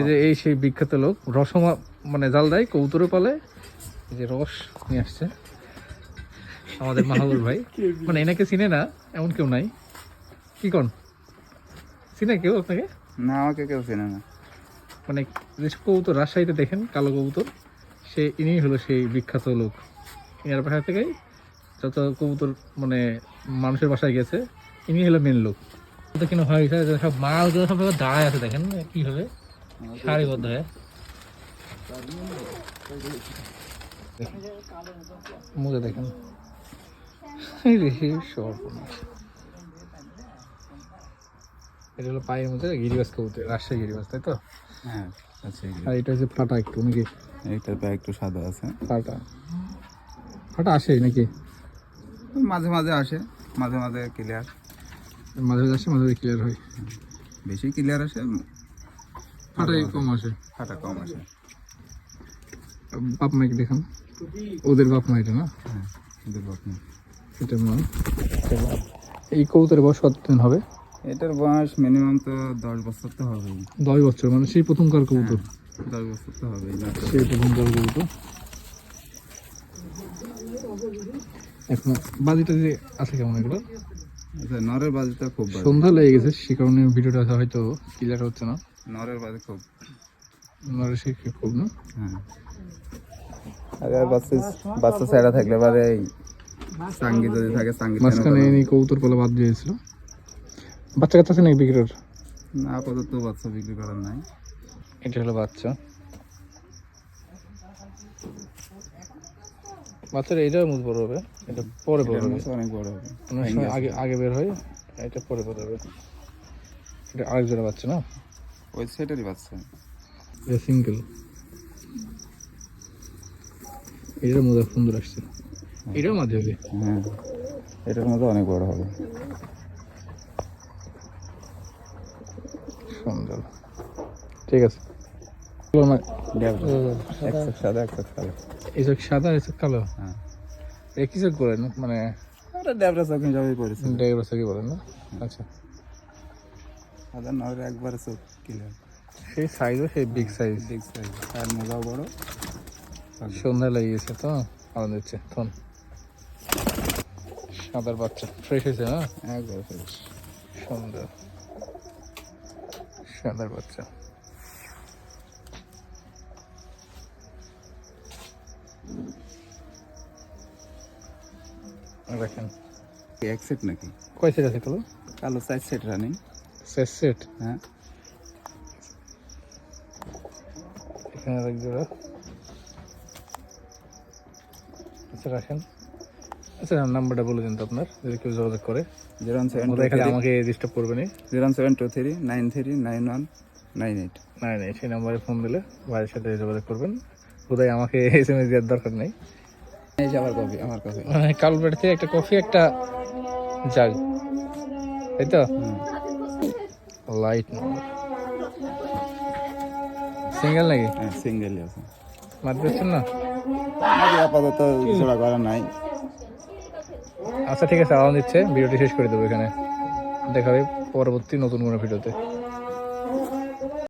এই যে এই সেই বিখ্যাত লোক রসমা মানে জাল দেয় কৌতরে পালে যে রস নিয়ে আসছে। আমাদের মাহবুর ভাই। মানে এনাকে চিনে না এমন কেউ নাই। কি কোন? চিনে কেউ আপনাকে? না আমাকে কেউ চেনে না। মানে যেসব কবুতর রাজশাহীতে দেখেন কালো কবুতর সে ইনি হলো সেই বিখ্যাত লোক। এনার বাসা থেকেই যত কবুতর মানে মানুষের বাসায় গেছে ইনি হলো মেন লোক। তো কেন হয় সব মাল সব দাঁড়ায় আছে দেখেন কীভাবে সারিবদ্ধ হয়ে মুখে দেখেন। এটা হলো পায়ের মধ্যে গিরিবাস কবুতর রাজশাহী গিরিবাস তাই তো? হ্যাঁ আচ্ছা আর এটা হচ্ছে ফাটা একটু নাকি? এইটার প্রায় একটু সাদা আছে। ফাটা। ফাটা আসে নাকি? মাঝে মাঝে আসে মাঝে মাঝে ক্লিয়ার মাঝে মাঝে আসে মাঝে মাঝে ক্লিয়ার হয়। বেশি ক্লিয়ার আসে কম আসে? কম আসে। বাপ মাইকে দেখান। ওদের বাপ মা এটা না? হ্যাঁ বটনা। এটা মা এটা মা। এই বয়স কতদিন হবে? এটার বয়স মিনিমাম তো দশ বছর তো হবেই। দশ বছর মানে সেই প্রথমকার কবুতর? দশ বছর তো হবেই সেই প্রথমকার কবুতর? এখন বাজিটা যে আছে কেমন এগুলো? আচ্ছা নরের বাজিটা খুব সন্ধ্যা লেগে গেছে সে কারণে ভিডিওটা হয়তো ক্লিয়ার হচ্ছে না। নরের বাজি খুব। নরে সে খুব না? হ্যাঁ। আরে বাচ্চা বাচ্চা ছেড়া থাকলে এবারে এই সাঙ্গি যদি থাকে সাঙ্গি মাঝখানে এই কবুতর পালা বাদ দিয়েছিল। বাচ্চা কাচ্চা আছে নাকি বিক্রির? না আপাতত বাচ্চা বিক্রি করার নাই। এটা হলো বাচ্চা। বাচ্চাটা এটাও মুখ বড় হবে এটা পরে বড় হবে। অনেক বড় হবে। আগে আগে বের হয় এটা পরে বড় হবে। এটা আরেক জোড়া বাচ্চা না? ওই সেটারই বাচ্চা। এটা সিঙ্গেল এটার মধ্যে সুন্দর আসছে। এটাও মাঝে হবে? হ্যাঁ। এটার মতো অনেক বড় হবে। সুন্দর। ঠিক আছে। সাদা। সাদা কালো। হ্যাঁ। এ করেন মানে ড্যাবরা ড্রাইভার চোখই বলেন না? আচ্ছা। সাদা নরের একবারে চোখ ক্লিয়ার সেই সাইজও সেই বিগ সাইজ বিগ সাইজ আর মোজাও বড়। সন্ধ্যা লেগেছে তো আনন্দ হচ্ছে থন সাদার বাচ্চা ফ্রেশ হয়েছে হ্যাঁ? একবারে ফ্রেশ সুন্দর সাদার বাচ্চা। দেখেন। এক সেট নাকি? কয় সেট আছে কালো কালো চার সেট রানিং সেট সেট হ্যাঁ। এখানে এক জোড়া আচ্ছা রাখেন। আচ্ছা নাম্বারটা বলে দিন তো আপনার যদি কেউ যোগাযোগ করে। জিরো সেভেন আমাকে ডিস্টার্ব করবে না। Zero seven two three nine three nine one nine eight. না না সেই নাম্বারে ফোন দিলে ভাইয়ের সাথে যোগাযোগ করবেন। বোধহয় আমাকে এস এম এস দেওয়ার দরকার নেই। আমার কপি আমার কপি কালবেট থেকে একটা কফি একটা জাগ তাই তো? লাইট সিঙ্গেল নাকি? হ্যাঁ সিঙ্গেলই আছে। মারতে পারছেন না? আপাতত জোড়া করা নাই। আচ্ছা ঠিক আছে আওয়াজ দিচ্ছে। ভিডিওটি শেষ করে দেবো এখানে। দেখা হবে পরবর্তী নতুন কোনো ভিডিওতে।